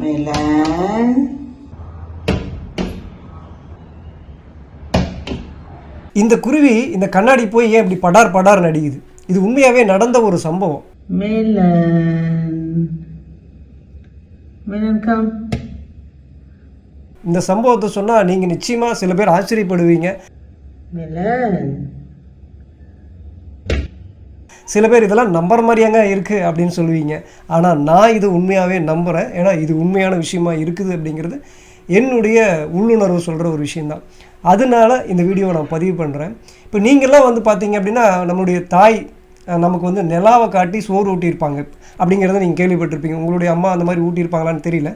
Milan. இந்த குருவி இந்த கண்ணாடி போய் ஏன் இப்படி படார் படார் நடிக்குது இது உண்மையாகவே நடந்த ஒரு சம்பவம். இந்த சம்பவத்தை சொன்னால் நீங்கள் நிச்சயமாக சில பேர் ஆச்சரியப்படுவீங்க. சில பேர் இதெல்லாம் நம்புற மாதிரியாங்க இருக்குது அப்படின்னு சொல்லுவீங்க. ஆனால் நான் இது உண்மையாகவே நம்புகிறேன் ஏன்னா இது உண்மையான விஷயமா இருக்குது அப்படிங்கிறது என்னுடைய உள்ளுணர்வு சொல்கிற ஒரு விஷயந்தான் அதனால இந்த வீடியோவை நான் பதிவு பண்ணுறேன் இப்போ நீங்கள்லாம் வந்து பார்த்தீங்க அப்படின்னா நம்மளுடைய தாய் நமக்கு வந்து நிலாவை காட்டி சோறு ஊட்டியிருப்பாங்க அப்படிங்கிறத நீங்கள் கேள்விப்பட்டிருப்பீங்க. உங்களுடைய அம்மா அந்த மாதிரி ஊட்டியிருப்பாங்களான்னு தெரியல.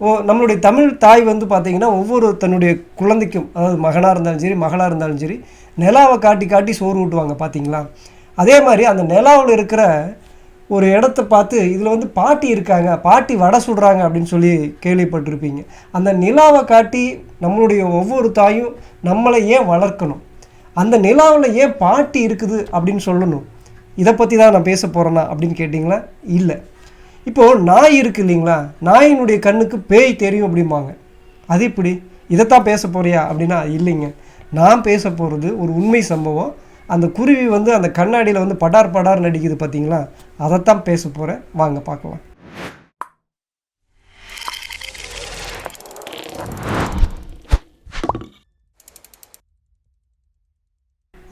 ஓ நம்மளுடைய தமிழ் தாய் வந்து பார்த்திங்கன்னா ஒவ்வொரு தன்னுடைய குழந்தைக்கும் அதாவது மகனாக இருந்தாலும் சரி மகளாக இருந்தாலும் சரி நிலாவை காட்டி காட்டி சோறு ஊட்டுவாங்க பார்த்தீங்களா அதே மாதிரி அந்த நிலாவில் இருக்கிற ஒரு இடத்த பார்த்து இதில் வந்து பாட்டி இருக்காங்க பாட்டி வடை சுடுறாங்க அப்படின்னு சொல்லி கேள்விப்பட்டிருப்பீங்க. அந்த நிலாவை காட்டி நம்மளுடைய ஒவ்வொரு தாயும் நம்மளை ஏன் வளர்க்கணும்? அந்த நிலாவில் ஏன் பாட்டி இருக்குது அப்படின்னு சொல்லணும்? இதை பற்றி தான் நான் பேச போகிறேன்னா அப்படின்னு கேட்டிங்களா? இல்லை. இப்போது நாய் இருக்கு இல்லைங்களா? நாயினுடைய கண்ணுக்கு பேய் தெரியும் அப்படிம்பாங்க. அது இப்படி இதைத்தான் பேச போறியா அப்படின்னா இல்லைங்க. நான் பேச போகிறது ஒரு உண்மை சம்பவம். அந்த குருவி வந்து அந்த கண்ணாடியில் வந்து படார் படார் நடிக்குது பார்த்தீங்களா அதைத்தான் பேச போகிறேன் வாங்க பார்க்கலாம்.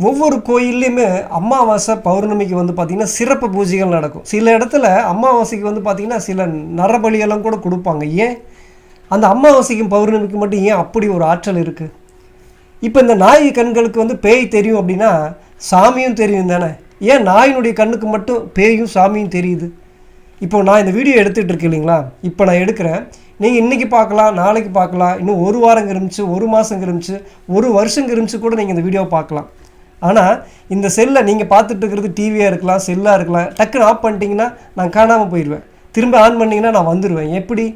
ஒவ்வொரு கோயில்லையுமே அமாவாசை பௌர்ணமிக்கு வந்து பார்த்திங்கன்னா சிறப்பு பூஜைகள் நடக்கும். சில இடத்துல அமாவாசைக்கு வந்து பார்த்திங்கன்னா சில நரபலியெல்லாம் கூட கொடுப்பாங்க. ஏன்? அந்த அமாவாசைக்கும் பௌர்ணமிக்கு மட்டும் ஏன் அப்படி ஒரு ஆற்றல் இருக்குது இப்போ இந்த நாய் கண்களுக்கு வந்து பேய் தெரியும் அப்படின்னா சாமியும் தெரியும் தானே? ஏன் நாயினுடைய கண்ணுக்கு மட்டும் பேயும் சாமியும் தெரியுது? இப்போ நான் இந்த வீடியோ எடுத்துகிட்டு இருக்கேன் இல்லைங்களா? இப்போ நான் எடுக்கிறேன். நீங்கள் இன்றைக்கி பார்க்கலாம் நாளைக்கு பார்க்கலாம் இன்னும் ஒரு வாரம் கிரமிச்சு ஒரு மாதம் கிரமிச்சு ஒரு வருஷம் கிரமிச்சு கூட நீங்கள் இந்த வீடியோவை பார்க்கலாம். ஆனால் இந்த செல்லை நீங்கள் பார்த்துட்டு இருக்கிறது டிவியாக இருக்கலாம் செல்லாக இருக்கலாம் டக்குன்னு ஆஃப் பண்ணிட்டீங்கன்னா நான் காணாமல் போயிடுவேன். திரும்ப ஆன் பண்ணிங்கன்னா நான் வந்துடுவேன் எப்படி?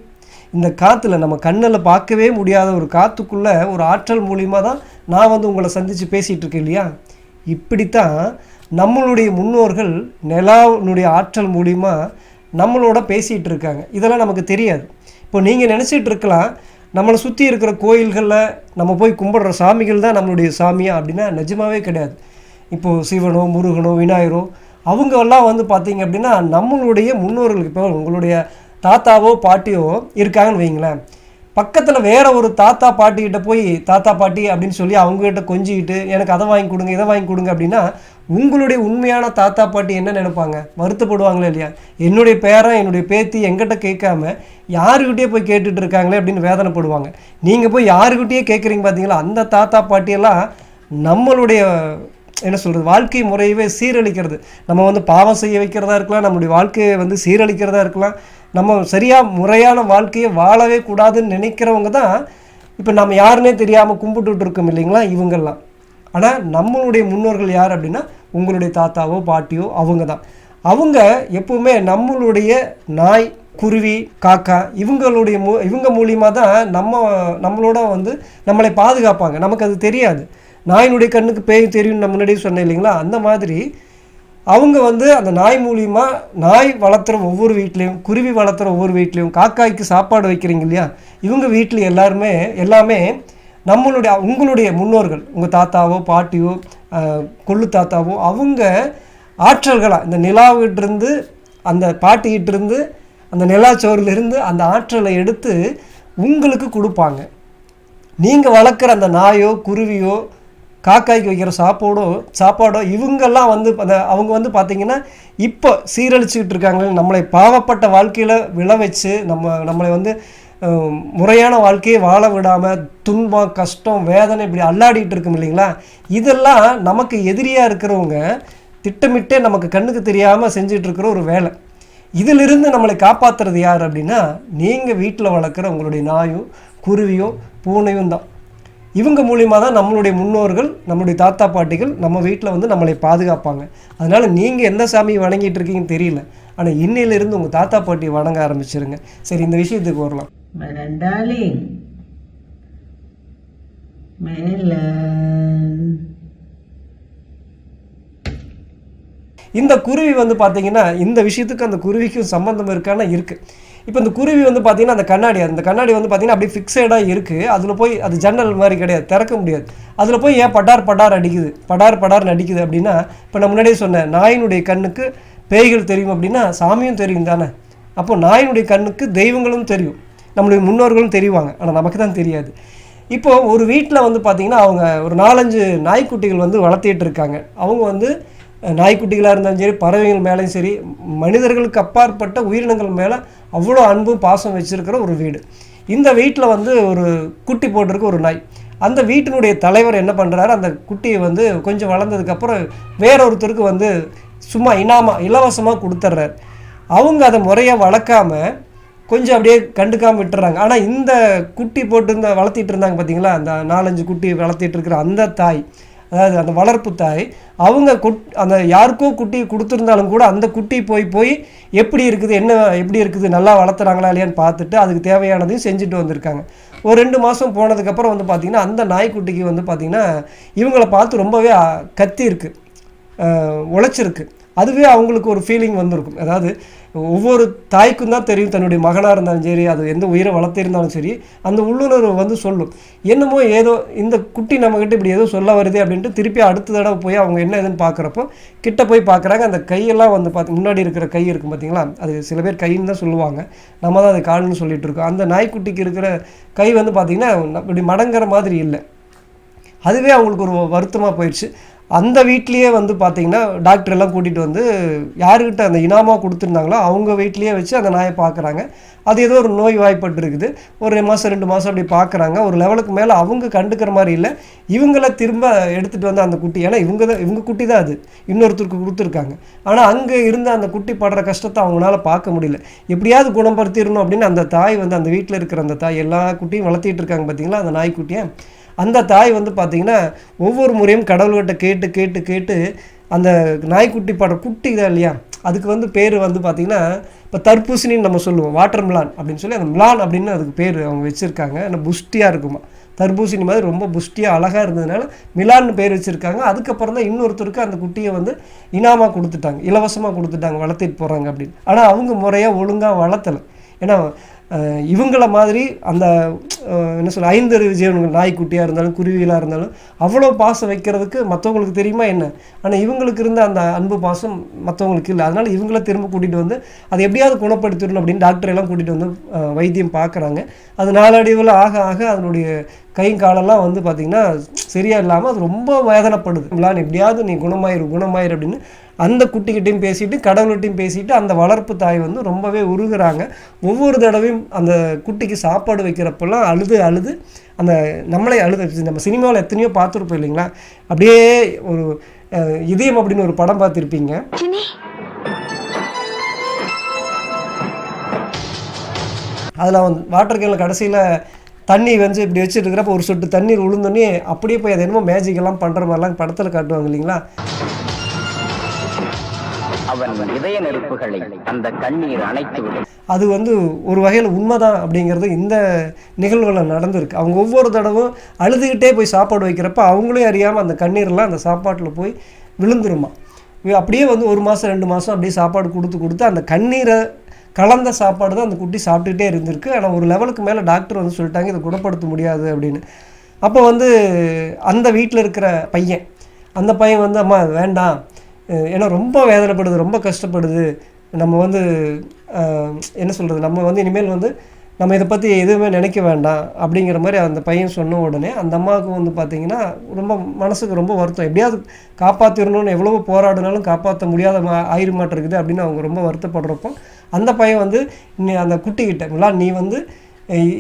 இந்த காற்றுல நம்ம கண்ணில் பார்க்கவே முடியாத ஒரு காற்றுக்குள்ளே ஒரு ஆற்றல் மூலியமாக தான் நான் வந்து உங்களை சந்தித்து பேசிகிட்டு இருக்கேன் இல்லையா? இப்படித்தான் நம்மளுடைய முன்னோர்கள் நிலாவினுடைய ஆற்றல் மூலிமா நம்மளோட பேசிகிட்டு இருக்காங்க. இதெல்லாம் நமக்கு தெரியாது. இப்போ நீங்கள் நினச்சிட்டு இருக்கலாம் நம்மளை சுற்றி இருக்கிற கோயில்களில் நம்ம போய் கும்பிடுற சாமிகள் தான் நம்மளுடைய சாமியா அப்படின்னா நிஜமாவே கிடையாது. இப்போது சிவனோ முருகனோ விநாயகரோ அவங்கெல்லாம் வந்து பார்த்தீங்க அப்படின்னா நம்மளுடைய முன்னோர்களுக்கு இப்போ உங்களுடைய தாத்தாவோ பாட்டியோ இருக்காங்கன்னு வைங்களேன். பக்கத்தில் வேற ஒரு தாத்தா பாட்டிக்கிட்ட போய் தாத்தா பாட்டி அப்படின்னு சொல்லி அவங்ககிட்ட கொஞ்சிக்கிட்டு எனக்கு அதை வாங்கி கொடுங்க இதை வாங்கி கொடுங்க அப்படின்னா உங்களுடைய உண்மையான தாத்தா பாட்டி என்ன நினைப்பாங்க? வருத்தப்படுவாங்களே இல்லையா? என்னுடைய பேரன் என்னுடைய பேத்தி எங்கிட்ட கேட்காம யாருக்கிட்டே போய் கேட்டுட்டு இருக்காங்களே அப்படின்னு வேதனைப்படுவாங்க. நீங்கள் போய் யாருக்கிட்டேயே கேட்குறீங்க பார்த்தீங்களா அந்த தாத்தா பாட்டியெல்லாம் நம்மளுடைய என்ன சொல்கிறது வாழ்க்கை முறையவே சீரழிக்கிறது. நம்ம வந்து பாவம் செய்ய வைக்கிறதா இருக்கலாம் நம்மளுடைய வாழ்க்கையை வந்து சீரழிக்கிறதா இருக்கலாம். நம்ம சரியாக முறையான வாழ்க்கையை வாழவே கூடாதுன்னு நினைக்கிறவங்க தான் இப்போ நம்ம யாருன்னே தெரியாமல் கும்பிட்டுட்டு இருக்கோம் இல்லைங்களா? இவங்கெல்லாம். ஆனால் நம்மளுடைய முன்னோர்கள் யார் அப்படின்னா உங்களுடைய தாத்தாவோ பாட்டியோ அவங்க தான் அவங்க எப்பவுமே நம்மளுடைய நாய் குருவி காக்கா இவங்களுடைய மூ இவங்க மூலியமாக தான் நம்ம நம்மளோட வந்து நம்மளை பாதுகாப்பாங்க. நமக்கு அது தெரியாது. நாயினுடைய கண்ணுக்கு பேய் தெரியும்னு நான் முன்னாடியே சொன்னேன் இல்லைங்களா? அந்த மாதிரி அவங்க வந்து அந்த நாய் மூலியமா நாய் வளர்த்துற ஒவ்வொரு வீட்லேயும் குருவி வளர்த்துற ஒவ்வொரு வீட்லேயும் காக்காய்க்கு சாப்பாடு வைக்கிறீங்க இல்லையா? இவங்க வீட்டில் எல்லாருமே எல்லாமே நம்மளுடைய உங்களுடைய முன்னோர்கள் உங்கள் தாத்தாவோ பாட்டியோ கொள்ளு தாத்தாவோ அவங்க ஆற்றல்களாக இந்த நிலாவிட்டிருந்து அந்த பாட்டிகிட்டிருந்து அந்த நிலாச்சோரிலிருந்து அந்த ஆற்றலை எடுத்து உங்களுக்கு கொடுப்பாங்க. நீங்கள் வளர்க்குற அந்த நாயோ குருவியோ காக்காய்க்கு வைக்கிற சாப்பாடோ சாப்பாடோ இவங்கெல்லாம் வந்து அந்த அவங்க வந்து பார்த்திங்கன்னா இப்போ சீரழிச்சுக்கிட்டு இருக்காங்களே நம்மளை பாவப்பட்ட வாழ்க்கையில் விழ வச்சு நம்ம நம்மளை வந்து முறையான வாழ்க்கையை வாழ விடாமல் துன்பம் கஷ்டம் வேதனை இப்படி அல்லாடிட்டு இருக்கும் இல்லைங்களா? இதெல்லாம் நமக்கு எதிரியாக இருக்கிறவங்க திட்டமிட்டே நமக்கு கண்ணுக்கு தெரியாமல் செஞ்சிகிட்ருக்கிற இருக்கிற ஒரு வேலை. இதிலிருந்து நம்மளை காப்பாற்றுறது யார் அப்படின்னா நீங்கள் வீட்டில் வளர்க்குற உங்களுடைய நாயும் குருவியும் பூனையும் தான். இவங்க மூலியமாக தான் நம்மளுடைய முன்னோர்கள் நம்மளுடைய தாத்தா பாட்டிகள் நம்ம வீட்டில் வந்து நம்மளை பாதுகாப்பாங்க. அதனால் நீங்கள் எந்த சாமியை வணங்கிட்டு இருக்கீங்கன்னு தெரியல. ஆனால் இன்னையிலிருந்து உங்கள் தாத்தா பாட்டியை வணங்க ஆரம்பிச்சிருங்க. சரி இந்த விஷயத்துக்கு வரலாம். இந்த குருவி வந்து பார்த்தீங்கன்னா இந்த விஷயத்துக்கு அந்த குருவிக்கும் சம்பந்தம் இருக்கான்னா இருக்குது இப்போ இந்த குருவி வந்து பார்த்தீங்கன்னா அந்த கண்ணாடி அந்த கண்ணாடி வந்து பார்த்தீங்கன்னா அப்படியே ஃபிக்ஸடாக இருக்குது அதில் போய் அது ஜன்னல் மாதிரி கிடையாது திறக்க முடியாது. அதில் போய் ஏன் படார் படார் அடிக்குது? படார் படார் அடிக்குது அப்படின்னா இப்போ நான் முன்னாடியே சொன்னேன் நாயினுடைய கண்ணுக்கு பேய்கள் தெரியும் அப்படின்னா சாமியும் தெரியும் தானே? அப்போ நாயினுடைய கண்ணுக்கு தெய்வங்களும் தெரியும். நம்மளுடைய முன்னோர்களும் தெரிவாங்க. ஆனால் நமக்கு தான் தெரியாது. இப்போது ஒரு வீட்டில் வந்து பார்த்திங்கன்னா அவங்க ஒரு நாலஞ்சு நாய்க்குட்டிகள் வந்து வளர்த்திட்டு இருக்காங்க. அவங்க வந்து நாய்க்குட்டிகளாக இருந்தாலும் சரி பறவைகள் மேலேயும் சரி மனிதர்களுக்கு அப்பாற்பட்ட உயிரினங்கள் மேலே அவ்வளோ அன்பு பாசம் வச்சுருக்கிற ஒரு வீடு. இந்த வீட்டில் வந்து ஒரு குட்டி போட்டிருக்க ஒரு நாய். அந்த வீட்டினுடைய தலைவர் என்ன பண்ணுறாரு அந்த குட்டியை வந்து கொஞ்சம் வளர்ந்ததுக்கப்புறம் வேறொருத்தருக்கு வந்து சும்மா இனாமா இலவசமாக கொடுத்துட்றாரு. அவங்க அதை முறையாக வளர்க்காம கொஞ்சம் அப்படியே கண்டுக்காமல் விட்டுறாங்க. ஆனால் இந்த குட்டி போட்டு இருந்த வளர்த்திட்டு இருந்தாங்க பார்த்தீங்களா அந்த நாலஞ்சு குட்டி வளர்த்திட்டு இருக்கிற அந்த தாய் அதாவது அந்த வளர்ப்பு தாய் அவங்க குட் அந்த யாருக்கோ குட்டி கொடுத்துருந்தாலும் கூட அந்த குட்டி போய் போய் எப்படி இருக்குது என்ன எப்படி இருக்குது நல்லா வளர்த்துறாங்களா இல்லையான்னு பார்த்துட்டு அதுக்கு தேவையானதையும் செஞ்சுட்டு வந்திருக்காங்க. ஒரு ரெண்டு மாதம் போனதுக்கப்புறம் வந்து பார்த்திங்கன்னா அந்த நாய்க்குட்டிக்கு வந்து பார்த்திங்கன்னா இவங்களை பார்த்து ரொம்பவே கத்தி இருக்கு உழைச்சிருக்கு. அதுவே அவங்களுக்கு ஒரு ஃபீலிங் வந்திருக்கும். அதாவது ஒவ்வொரு தாய்க்கும் தான் தெரியும் தன்னுடைய மகனாக இருந்தாலும் சரி அது எந்த உயிரை வளர்த்திருந்தாலும் சரி அந்த உள்ளுணர்வு வந்து சொல்லும். என்னமோ ஏதோ இந்த குட்டி நம்மக்கிட்ட இப்படி ஏதோ சொல்ல வருது அப்படின்ட்டு திருப்பி அடுத்த தடவை போய் அவங்க என்ன ஏதுன்னு பார்க்குறப்போ கிட்ட போய் பார்க்குறாங்க. அந்த கையெல்லாம் வந்து பார்த்து முன்னாடி இருக்கிற கை இருக்கும் பார்த்தீங்களா? அது சில பேர் கைன்னு தான் சொல்லுவாங்க. நம்ம தான் அது கால்னு சொல்லிட்டு இருக்கோம். அந்த நாய்க்குட்டிக்கு இருக்கிற கை வந்து பார்த்திங்கன்னா இப்படி மடங்குற மாதிரி இல்லை. அதுவே அவங்களுக்கு ஒரு வருத்தமாக போயிடுச்சு. அந்த வீட்லேயே வந்து பார்த்தீங்கன்னா டாக்டர் எல்லாம் கூட்டிகிட்டு வந்து யாருக்கிட்ட அந்த இனாமா கொடுத்துருந்தாங்களோ அவங்க வீட்லேயே வச்சு அந்த நாயை பார்க்குறாங்க அது ஏதோ ஒரு நோய் வாய்ப்பட்டு இருக்குது ஒரு மாதம் ரெண்டு மாதம் அப்படி பார்க்குறாங்க ஒரு லெவலுக்கு மேலே அவங்க கண்டுக்கிற மாதிரி இல்லை. இவங்கள திரும்ப எடுத்துகிட்டு வந்து அந்த குட்டி ஏன்னா இவங்க தான் இவங்க குட்டி தான் அது. இன்னொருத்தருக்கு கொடுத்துருக்காங்க. ஆனால் அங்கே இருந்த அந்த குட்டி படுற கஷ்டத்தை அவங்களால பார்க்க முடியல. எப்படியாவது குணப்படுத்திடணும் அப்படின்னு அந்த தாய் வந்து அந்த வீட்டில் இருக்கிற அந்த தாய் எல்லா குட்டியும் வளர்த்திட்டு இருக்காங்க பார்த்தீங்களா அந்த நாய்க்குட்டியை. அந்த தாய் வந்து பார்த்தீங்கன்னா ஒவ்வொரு முறையும் கடவுள்கிட்ட கேட்டு கேட்டு கேட்டு அந்த நாய்க்குட்டி படுற குட்டி தான் இல்லையா அதுக்கு வந்து பேர் வந்து பார்த்திங்கன்னா இப்போ தர்பூசணின்னு நம்ம சொல்லுவோம் வாட்டர் மிலான் அப்படின்னு சொல்லி அந்த மிலான் அப்படின்னு அதுக்கு பேர் அவங்க வச்சுருக்காங்க. ஆனால் புஷ்டியாக இருக்குமா. தர்பூசணி மாதிரி ரொம்ப புஷ்டியாக அழகாக இருந்ததுனால மிலான்னு பேர் வச்சுருக்காங்க. அதுக்கப்புறம் தான் இன்னொருத்தருக்கு அந்த குட்டியை வந்து இனாமாக கொடுத்துட்டாங்க இலவசமாக கொடுத்துட்டாங்க வளர்த்திட்டு போகிறாங்க அப்படின்னு. ஆனால் அவங்க முறையாக ஒழுங்காக வளர்த்தலை. ஏன்னா இவங்கள மாதிரி அந்த என்ன சொல்ல ஐந்தறிவு ஜீவன்கள் நாய்க்குட்டியாக இருந்தாலும் குருவிகளாக இருந்தாலும் அவ்வளோ பாசம் வைக்கிறதுக்கு மற்றவங்களுக்கு தெரியுமா என்ன? ஆனால் இவங்களுக்கு இருந்த அந்த அன்பு பாசம் மற்றவங்களுக்கு இல்லை. அதனால் இவங்கள திரும்ப கூட்டிகிட்டு வந்து அதை எப்படியாவது குணப்படுத்திடணும் அப்படின்னு டாக்டர் எல்லாம் கூட்டிகிட்டு வந்து வைத்தியம் பார்க்குறாங்க. அது நாளடைவில் ஆக ஆக அதனுடைய கை காலெல்லாம் வந்து பார்த்திங்கன்னா சரியா இல்லாமல் அது ரொம்ப வேதனைப்படுது. இவ்வளோ எப்படியாவது நீ குணமாயிரு குணமாயிரு அப்படின்னு அந்த குட்டிக்கிட்டையும் பேசிட்டு கடவுள்கிட்டையும் பேசிட்டு அந்த வளர்ப்பு தாய் வந்து ரொம்பவே உருகுறாங்க. ஒவ்வொரு தடவையும் அந்த குட்டிக்கு சாப்பாடு வைக்கிறப்பெல்லாம் அழுது அழுது அந்த நம்மளே அழுது. நம்ம சினிமாவில் எத்தனையோ பார்த்துருப்போம் இல்லைங்களா? அப்படியே ஒரு இதயம் அப்படின்னு ஒரு படம் பார்த்துருப்பீங்க. அதில் அவன் வாட்டர் கேனில் கடைசியில் தண்ணி வந்து இப்படி வச்சுட்டு இருக்கிறப்ப ஒரு சொட்டு தண்ணீர் விழுந்தோடனே அப்படியே போய் அது என்னமோ மேஜிக் எல்லாம் பண்ணுற மாதிரிலாம் படத்தில் காட்டுவாங்க இல்லைங்களா? அவன் இதய நெருப்புகளை அந்த கண்ணீர் அணைத்துவிடும் அது வந்து ஒரு வகையில் உண்மைதான் அப்படிங்கிறது இந்த நிகழ்வுகளில் நடந்திருக்கு. அவங்க ஒவ்வொரு தடவும் அழுதுகிட்டே போய் சாப்பாடு வைக்கிறப்ப அவங்களே அறியாமல் அந்த கண்ணீர்லாம் அந்த சாப்பாட்டில் போய் விழுந்துருமா. அப்படியே வந்து ஒரு மாதம் ரெண்டு மாதம் அப்படியே சாப்பாடு கொடுத்து கொடுத்து அந்த கண்ணீரை கலந்த சாப்பாடு தான் அந்த குட்டி சாப்பிட்டுட்டே இருந்திருக்கு. ஆனால் ஒரு லெவலுக்கு மேலே டாக்டர் வந்து சொல்லிட்டாங்க இதை குணப்படுத்த முடியாது அப்படின்னு. அப்போ வந்து அந்த வீட்டில் இருக்கிற பையன் அந்த பையன் வந்து அம்மா வேண்டாம். ஏன்னா ரொம்ப வேதனைப்படுது ரொம்ப கஷ்டப்படுது. நம்ம வந்து என்ன சொல்கிறது நம்ம வந்து இனிமேல் வந்து நம்ம இதை பற்றி எதுவுமே நினைக்க வேண்டாம். அப்படிங்கிற மாதிரி அந்த பையன் சொன்ன உடனே அந்த அம்மாவுக்கு வந்து பார்த்திங்கன்னா ரொம்ப மனசுக்கு ரொம்ப வருத்தம். எப்படியாவது காப்பாற்றிடணும்னு எவ்வளவோ போராடினாலும் காப்பாற்ற முடியாத மா ஆயிர அப்படின்னு அவங்க ரொம்ப வருத்தப்படுறப்போ அந்த பையன் வந்து நீ அந்த குட்டிக்கிட்ட நீ வந்து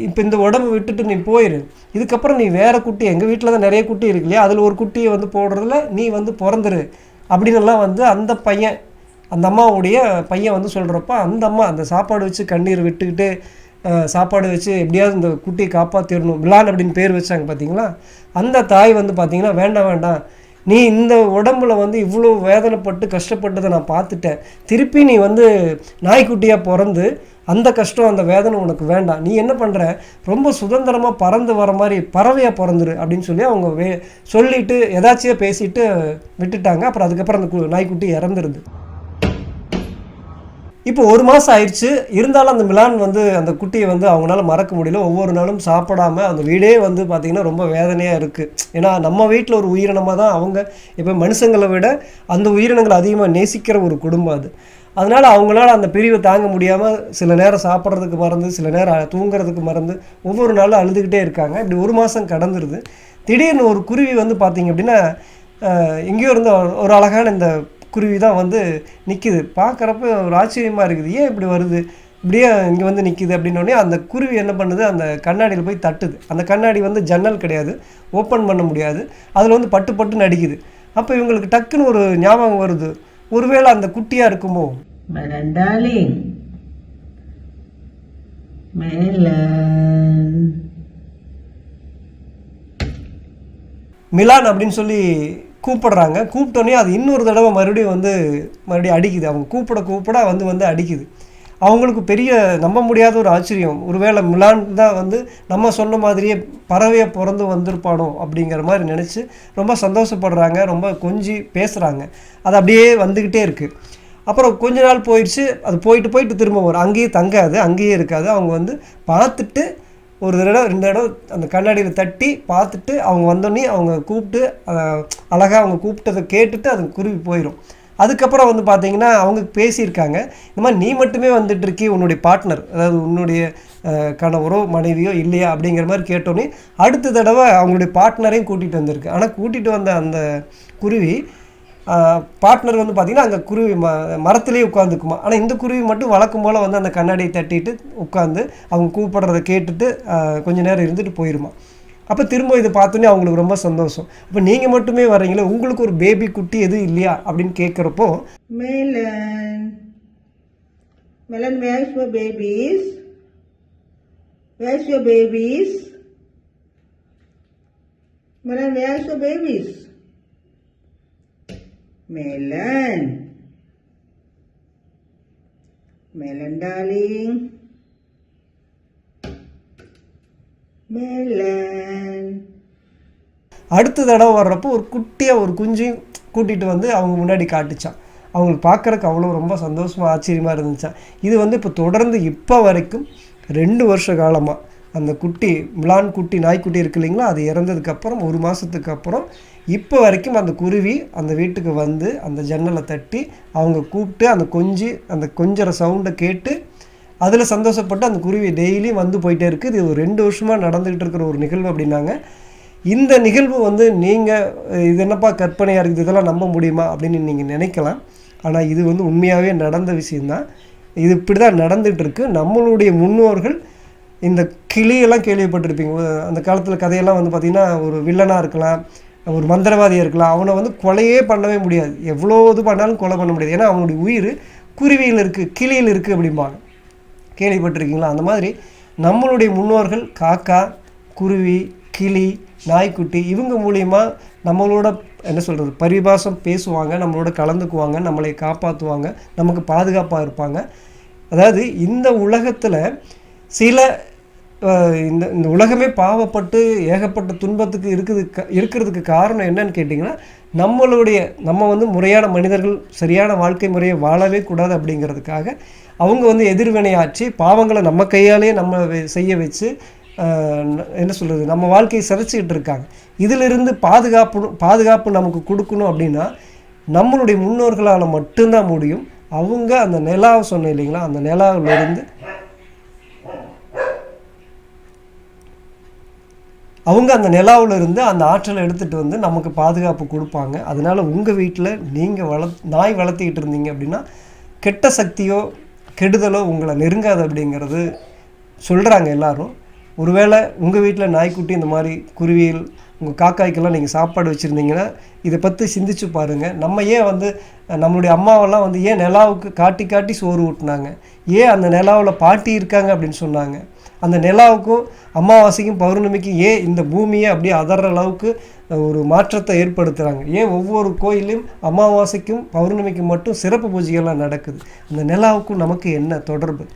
இப்போ இந்த உடம்பு விட்டுட்டு நீ போயிரு. இதுக்கப்புறம் நீ வேறு குட்டி எங்கள் வீட்டில் தான் நிறைய குட்டி இருக்கு இல்லையா? அதில் ஒரு குட்டியை வந்து போடுறதுல நீ வந்து பிறந்துரு. அப்படின்னுலாம் வந்து அந்த பையன் அந்த அம்மாவுடைய பையன் வந்து சொல்கிறப்ப அந்த அம்மா அந்த சாப்பாடு வச்சு கண்ணீர் விட்டுக்கிட்டு சாப்பாடு வச்சு எப்படியாவது இந்த குட்டியை காப்பாற்றிடணும் விளான் அப்படின்னு பேர் வச்சாங்க பார்த்தீங்களா அந்த தாய் வந்து பார்த்தீங்கன்னா வேண்டாம் வேண்டாம். நீ இந்த உடம்புல வந்து இவ்வளோ வேதனைப்பட்டு கஷ்டப்பட்டதை நான் பார்த்துட்டேன். திருப்பி நீ வந்து நாய்க்குட்டியாக பிறந்து அந்த கஷ்டம் அந்த வேதனை உனக்கு வேண்டாம். நீ என்ன பண்ணுற ரொம்ப சுதந்திரமாக பறந்து வர மாதிரி பறவையாக பிறந்துரு அப்படின்னு சொல்லி அவங்க வே சொல்லிட்டு எதாச்சியாக பேசிட்டு விட்டுட்டாங்க. அப்புறம் அதுக்கப்புறம் அந்த கு- நாய்க்குட்டி இறந்துருது. இப்போ ஒரு மாதம் ஆயிடுச்சு. இருந்தாலும் அந்த மிலான் வந்து அந்த குட்டியை வந்து அவங்களால மறக்க முடியல. ஒவ்வொரு நாளும் சாப்பிடாம அந்த வீடே வந்து பார்த்திங்கன்னா ரொம்ப வேதனையாக இருக்குது ஏன்னா நம்ம வீட்டில் ஒரு உயிரினமாக தான் அவங்க இப்போ மனுஷங்களை விட அந்த உயிரினங்களை அதிகமாக நேசிக்கிற ஒரு குடும்பம் அது. அதனால் அவங்களால அந்த பிரிவை தாங்க முடியாமல் சில நேரம் சாப்பிட்றதுக்கு மறந்து சில நேரம் தூங்குறதுக்கு மறந்து ஒவ்வொரு நாளும் அழுதுகிட்டே இருக்காங்க. இப்படி ஒரு மாதம் கடந்துருது. திடீர்னு ஒரு குருவி வந்து பார்த்திங்க அப்படின்னா அஹ், எங்கேயோ ஒரு அழகான இந்த குருவி தான் வந்து நிற்கிது பார்க்குறப்ப ஒரு ஆச்சரியமாக இருக்குது. ஏன் இப்படி வருது? இப்படியே இங்கே வந்து நிற்கிது அப்படின்னோடனே அந்த குருவி என்ன பண்ணுது? அந்த கண்ணாடியில் போய் தட்டுது. அந்த கண்ணாடி வந்து ஜன்னல் கிடையாது. ஓப்பன் பண்ண முடியாது. அதில் வந்து பட்டு பட்டு நடிக்குது அப்போ இவங்களுக்கு டக்குன்னு ஒரு ஞாபகம் வருது. ஒருவேளை அந்த குட்டியாக இருக்குமோ. மிலான் அப்படின்னு சொல்லி கூப்பிடுறாங்க. கூப்பிட்டோன்னே அது இன்னொரு தடவை மறுபடியும் வந்து மறுபடியும் அடிக்குது. அவங்க கூப்பிட கூப்பிட வந்து வந்து அடிக்குது. அவங்களுக்கு பெரிய நம்ப முடியாத ஒரு ஆச்சரியம். ஒருவேளை மிலான் தான் வந்து நம்ம சொன்ன மாதிரியே பறவையை பிறந்து வந்திருப்பானோ அப்படிங்கிற மாதிரி நினச்சி ரொம்ப சந்தோஷப்படுறாங்க. ரொம்ப கொஞ்சி பேசுகிறாங்க அது அப்படியே வந்துக்கிட்டே இருக்குது அப்புறம் கொஞ்ச நாள் போயிடுச்சு. அது போயிட்டு போயிட்டு திரும்ப வரும். அங்கேயே தங்காது அங்கேயே இருக்காது. அவங்க வந்து பார்த்துட்டு ஒரு தடவை ரெண்டு தடவை அந்த கண்ணாடியில் தட்டி பார்த்துட்டு அவங்க வந்தோடனே அவங்க கூப்பிட்டு அழகாக அவங்க கூப்பிட்டதை கேட்டுட்டு அது குருவி போயிடும் அதுக்கப்புறம் வந்து பார்த்தீங்கன்னா அவங்க பேசியிருக்காங்க. இந்த மாதிரி நீ மட்டுமே வந்துட்டு இருக்கி உன்னுடைய பார்ட்னர் அதாவது உன்னுடைய கணவரோ மனைவியோ இல்லையா அப்படிங்கிற மாதிரி கேட்டோன்னே அடுத்த தடவை அவங்களுடைய பார்ட்னரையும் கூட்டிகிட்டு வந்திருக்கு. ஆனால் கூட்டிகிட்டு வந்த அந்த குருவி பார்ட்னர் வந்து பார்த்திங்கன்னா அங்கே குருவி ம மரத்துலேயே உட்காந்துக்குமா ஆனால் இந்த குருவி மட்டும் வழக்கம் போல் வந்து அந்த கண்ணாடியை தட்டிட்டு உட்காந்து அவங்க கூப்பிடுறத கேட்டுட்டு கொஞ்சம் கொஞ்ச நேரம் இருந்துட்டு போயிருமா அப்போ திரும்ப இதை பார்த்தோன்னே அவங்களுக்கு ரொம்ப சந்தோஷம் அப்போ நீங்கள் மட்டுமே வர்றீங்களே உங்களுக்கு ஒரு பேபி குட்டி எதுவும் இல்லையா அப்படின்னு கேட்குறப்போ Melan. Melan, where's your babies? Where's your babies? Melan, where's your babies? Melon. Melon, darling. Melon. அடுத்த தடவை வர்றப்போ ஒரு குட்டியாக ஒரு குஞ்சையும் கூட்டிகிட்டு வந்து அவங்க முன்னாடி காட்டுச்சான் அவங்களுக்கு பார்க்குறக்கு அவ்வளோ ரொம்ப சந்தோஷமாக ஆச்சரியமாக இருந்துச்சான் இது வந்து இப்போ தொடர்ந்து இப்போ வரைக்கும் ரெண்டு வருஷ காலமாக அந்த குட்டி மிலான் குட்டி நாய்க்குட்டி இருக்கு இல்லைங்களா? அது இறந்ததுக்கப்புறம் ஒரு மாதத்துக்கு அப்புறம் இப்போ வரைக்கும் அந்த குருவி அந்த வீட்டுக்கு வந்து அந்த ஜன்னலை தட்டி அவங்க கூப்பிட்டு அந்த கொஞ்சி அந்த கொஞ்சிற சவுண்டை கேட்டு அதில் சந்தோஷப்பட்டு அந்த குருவி டெய்லியும் வந்து போயிட்டே இருக்குது இது ஒரு ரெண்டு வருஷமாக நடந்துக்கிட்டு இருக்கிற ஒரு நிகழ்வு அப்படின்னாங்க. இந்த நிகழ்வு வந்து நீங்கள் இது என்னப்பா கற்பனையாக இருக்குது? இதெல்லாம் நம்ப முடியுமா? அப்படின்னு நீங்கள் நினைக்கலாம். ஆனால் இது வந்து உண்மையாகவே நடந்த விஷயந்தான் இது இப்படி தான் நடந்துகிட்ருக்கு நம்மளுடைய முன்னோர்கள் இந்த கிளியெல்லாம் கேள்விப்பட்டிருப்பீங்க. அந்த காலத்தில் கதையெல்லாம் வந்து பார்த்திங்கன்னா ஒரு வில்லனாக இருக்கலாம் ஒரு மந்திரவாதியாக இருக்கலாம் அவனை வந்து கொலையே பண்ணவே முடியாது. எவ்வளோ இது பண்ணாலும் கொலை பண்ண முடியாது. ஏன்னா அவனுடைய உயிர் குருவியில் இருக்குது கிளியில் இருக்குது அப்படிம்பாங்க. கேள்விப்பட்டிருக்கீங்களா? அந்த மாதிரி நம்மளுடைய முன்னோர்கள் காக்கா குருவி கிளி நாய்க்குட்டி இவங்க மூலியமா நம்மளோட என்ன சொல்கிறது பரிபாசம் பேசுவாங்க நம்மளோட கலந்துக்குவாங்க நம்மளை காப்பாற்றுவாங்க நமக்கு பாதுகாப்பாக இருப்பாங்க. அதாவது இந்த உலகத்தில் சில இந்த இந்த உலகமே பாவப்பட்டு ஏகப்பட்ட துன்பத்துக்கு இருக்குது க- இருக்கிறதுக்கு காரணம் என்னன்னு கேட்டிங்கன்னா நம்மளுடைய நம்ம வந்து முறையான மனிதர்கள் சரியான வாழ்க்கை முறையை வாழவே கூடாது அப்படிங்கிறதுக்காக அவங்க வந்து எதிர்வினையாற்றி பாவங்களை நம்ம கையாலேயே நம்ம செய்ய வச்சு என்ன சொல்கிறது நம்ம வாழ்க்கையை சிதைச்சிக்கிட்டு இருக்காங்க. இதிலிருந்து பாதுகாப்பு பாதுகாப்பு நமக்கு கொடுக்கணும் அப்படின்னா நம்மளுடைய முன்னோர்களால் மட்டும்தான் முடியும். அவங்க அந்த நிலாவை சொன்னேன் இல்லைங்களா அந்த நிலாவிலிருந்து அவங்க அந்த நிலாவில் இருந்து அந்த ஆற்றலை எடுத்துகிட்டு வந்து நமக்கு பாதுகாப்பு கொடுப்பாங்க. அதனால் உங்கள் வீட்டில் நீங்கள் வள நாய் வளர்த்திக்கிட்டு இருந்தீங்க அப்படின்னா கெட்ட சக்தியோ கெடுதலோ உங்களை நெருங்காது அப்படிங்கிறது சொல்கிறாங்க எல்லோரும். ஒருவேளை உங்கள் வீட்டில் நாய்க்குட்டி இந்த மாதிரி குருவியல் உங்கள் காக்காய்க்கெல்லாம் நீங்கள் சாப்பாடு வச்சுருந்தீங்கன்னா இதை பற்றி சிந்திச்சு பாருங்கள் நம்ம ஏன் வந்து நம்மளுடைய அம்மாவெல்லாம் வந்து ஏன் நிலாவுக்கு காட்டி காட்டி சோறு ஊட்டினாங்க? ஏன் அந்த நிலாவில் பாட்டி இருக்காங்க அப்படின்னு சொன்னாங்க? அந்த நிலாவுக்கும் அமாவாசைக்கும் பௌர்ணமிக்கும் ஏன் இந்த பூமியை அப்படியே அதற அளவுக்கு ஒரு மாற்றத்தை ஏற்படுத்துகிறாங்க ஏன் ஒவ்வொரு கோயிலையும் அமாவாசைக்கும் பௌர்ணமிக்கும் மட்டும் சிறப்பு பூஜைகள்லாம் நடக்குது? அந்த நிலாவுக்கும் நமக்கு என்ன தொடர்பு?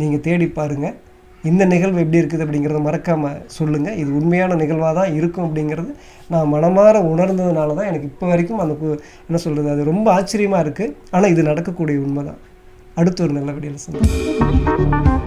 நீங்கள் தேடி பாருங்கள் இந்த நிகழ்வு எப்படி இருக்குது அப்படிங்கிறத மறக்காமல் சொல்லுங்கள் இது உண்மையான நிகழ்வாக தான் இருக்கும் அப்படிங்கிறது நான் மனமாற உணர்ந்ததுனால தான் எனக்கு இப்போ வரைக்கும் அந்த என்ன சொல்கிறது அது ரொம்ப ஆச்சரியமாக இருக்குது ஆனால் இது நடக்கக்கூடிய உண்மை தான் அடுத்த ஒரு நல்ல வீடியோவில் சந்திப்போம்.